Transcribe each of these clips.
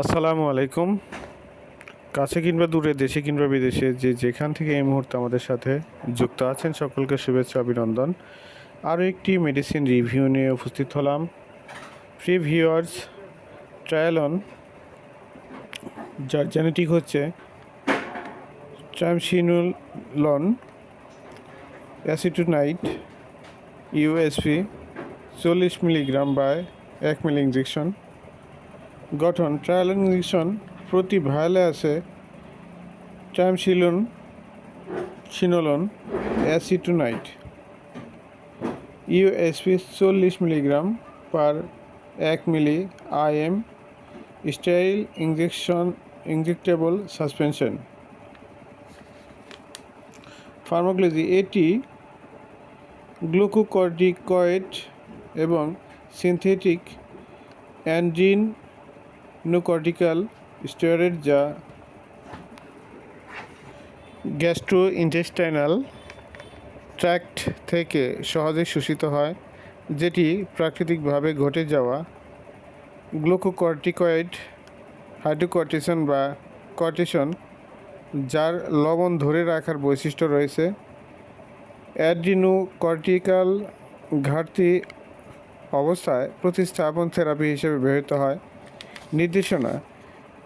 আসসালামু আলাইকুম। কাছে কিংবা দূরে, দেশে কিংবা বিদেশে, যে যেখান থেকে এই মুহূর্তে আমাদের সাথে যুক্ত আছেন, সকলকে শুভেচ্ছা, অভিনন্দন। আরও একটি মেডিসিন রিভিউ নিয়ে উপস্থিত হলাম। ফ্রি ভিউয়ার্স ট্রায়ালন যার জেনেটিক হচ্ছে ট্রামসিনুলন অ্যাসিটোনাইট ইউএসপি চল্লিশ মিলিগ্রাম বাই এক মিলি ইঞ্জেকশন গঠন ট্রায়াল ইঞ্জেকশন প্রতি ভায়ালে আছে ট্রামসিলন সিনোলন অ্যাসিটোনাইট। ইউএসপি চল্লিশ মিলিগ্রাম পার এক ml IM style injection injectable suspension. Pharmacology, এটি গ্লুকোকর্টিকয়েড এবং সিনথেটিক অ্যান্ড্রিন নোকর্টিক্যাল স্টেরয়েড যা গ্যাস্ট্রো ইন্টেস্টাইনাল ট্র্যাক্ট থেকে সহজে শোষিত হয়, যেটি প্রাকৃতিকভাবে ঘটে যাওয়া গ্লুকোকর্টিকয়েড হাইড্রোকর্টিসন বা কর্টিসন যার লবণ ধরে রাখার বৈশিষ্ট্য রয়েছে। অ্যাড্রিনোকর্টিক্যাল ঘাটতি অবস্থায় প্রতিস্থাপন থেরাপি হিসেবে ব্যবহৃত হয়। নির্দেশনা।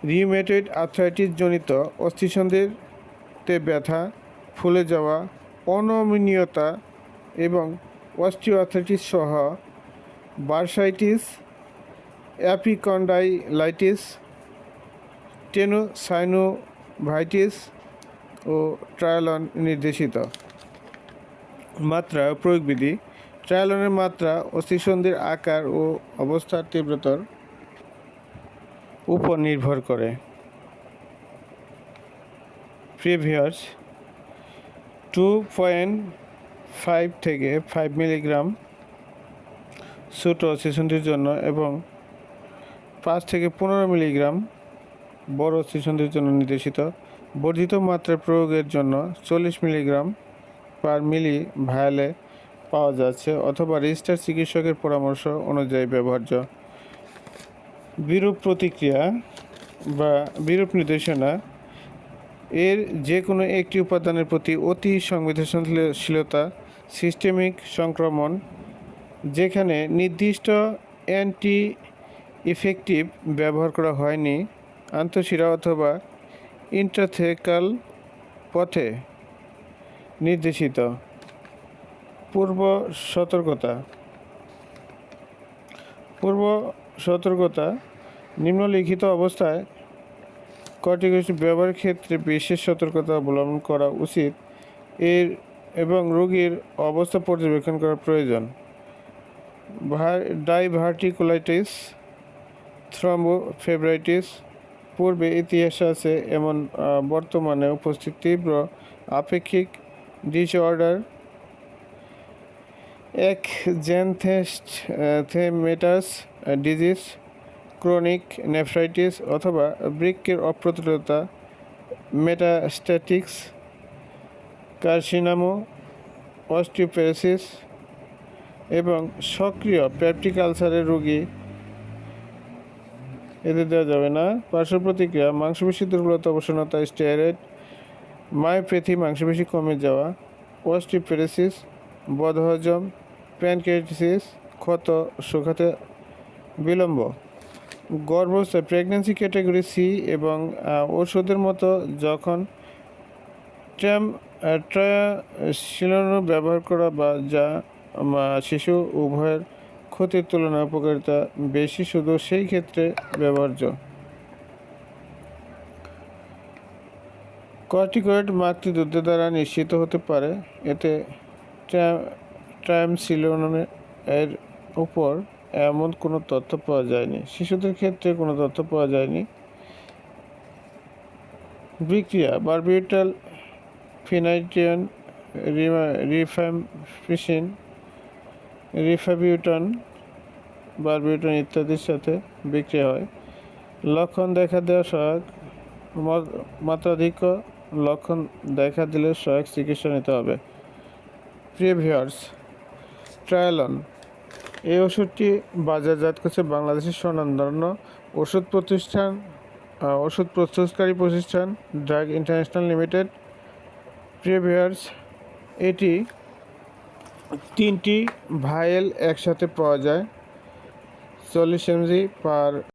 রিউমেটয়েড আর্থ্রাইটিস জনিত অস্থিসন্ধিতে ব্যথা, ফুলে যাওয়া, অনমনীয়তা এবং অস্টিওআর্থ্রাইটিস সহ বার্সাইটিস, অ্যাপিকন্ডাইলাইটিস, টেনোসাইনোভাইটিস ও ট্রায়ালন নির্দেশিত। মাত্রা, প্রয়োগবিধি। ট্রায়ালনের মাত্রা, অস্থিসন্ধির আকার ও অবস্থার তীব্রতার। উপর নির্ভর করে। প্রিভিয়াস টু পয়েন্ট ফাইভ থেকে ফাইভ মিলিগ্রাম ছোটো অস্থিসন্ধির জন্য এবং পাঁচ থেকে পনেরো মিলিগ্রাম বড় অস্থিসন্ধির জন্য নির্দেশিত। বর্ধিত মাত্রায় প্রয়োগের জন্য চল্লিশ মিলিগ্রাম পার মিলি ভায়ালে পাওয়া যাচ্ছে অথবা রেজিস্টার চিকিৎসকের পরামর্শ অনুযায়ী ব্যবহার্য। বিরূপ প্রতিক্রিয়া বা বিরূপ নির্দেশনা এর যে কোনো একটি উপাদানের প্রতি অতি সংবেদনশীলতা, সিস্টেমিক সংক্রমণ, যেখানে নির্দিষ্ট অ্যান্টি ইফেক্টিভ ব্যবহার করা হয়নি, আন্তঃশিরা অথবা ইন্ট্রাথেকাল পথে নির্দেশিত। পূর্ব সতর্কতা। পূর্ব সতর্কতা নিম্নলিখিত অবস্থায় কর্টিকোস্টিক ব্যবহারের ক্ষেত্রে বিশেষ সতর্কতা অবলম্বন করা উচিত? এর এবং রোগীর অবস্থা পর্যবেক্ষণ করা প্রয়োজন। ডাইভার্টিকুলাইটিস থ্রম্বোফেব্রাইটিস পূর্বে ইতিহাস আছে, এমন বর্তমানে উপস্থিত তীব্র আপেক্ষিক ডিসঅর্ডার এক জেনথেস্ট থেমেটাস ডিজিজ ক্রনিক নেফ্রাইটিস অথবা বৃক্কের অপ্রতুলতা মেটাস্ট্যাটিক্স, কার্সিনামো, অস্টিওপেরোসিস এবং সক্রিয় প্যাপটিক আলসারের রোগী এদের দেওয়া যাবে না। পার্শ্ব প্রতিক্রিয়া, মাংসপেশি দুর্বলতা, অবসন্নতা, স্টেরয়েড মায়োপ্যাথি মাংসপেশি কমে যাওয়া, অস্টিওপেরোসিস, বদহজম, প্যানক্রিয়াটিসিস, ক্ষত, শুকাতে বিলম্ব। গর্ভাবস্থায় প্রেগনেন্সি ক্যাটাগরি সি এবং ওষুধের মতো যখন ট্র্যাম ট্রায়াসিলন ব্যবহার করা বা যা শিশু উভয়ের ক্ষতির তুলনায় উপকারিতা বেশি শুধু সেই ক্ষেত্রে ব্যবহার্য। কর্টিকয়েড মাতৃদুদ্ধের দ্বারা নিশ্চিত হতে পারে। এতে ট্রায়ামসিলোন এর উপর এমন কোনো তথ্য পাওয়া যায়নি। শিশুদের ক্ষেত্রে কোনো তথ্য পাওয়া যায়নি। বিক্রিয়া বারবিউটাল ফিনাইটিয়ন রিফ্যামফিসিন রিফাবিউটন বারবিউটন ইত্যাদির সাথে বিক্রিয়া হয়। লক্ষণ দেখা দেওয়া সহায়ক। ম- মাত্রাধিক্য লক্ষণ দেখা দিলে সহায়ক চিকিৎসা নিতে হবে। প্রিয় ভিউয়ার্স, ট্রায়ালন এই ওষুধটি বাজারজাত করছে বাংলাদেশের স্বনামধন্য ওষুধ প্রতিষ্ঠান ওষুধ প্রস্তুতকারী প্রতিষ্ঠান ড্রাগ ইন্টারন্যাশনাল লিমিটেড প্রিভিয়ার্স এটি তিনটি ভায়েল একসাথে পাওয়া যায়, চল্লিশ এমজি পার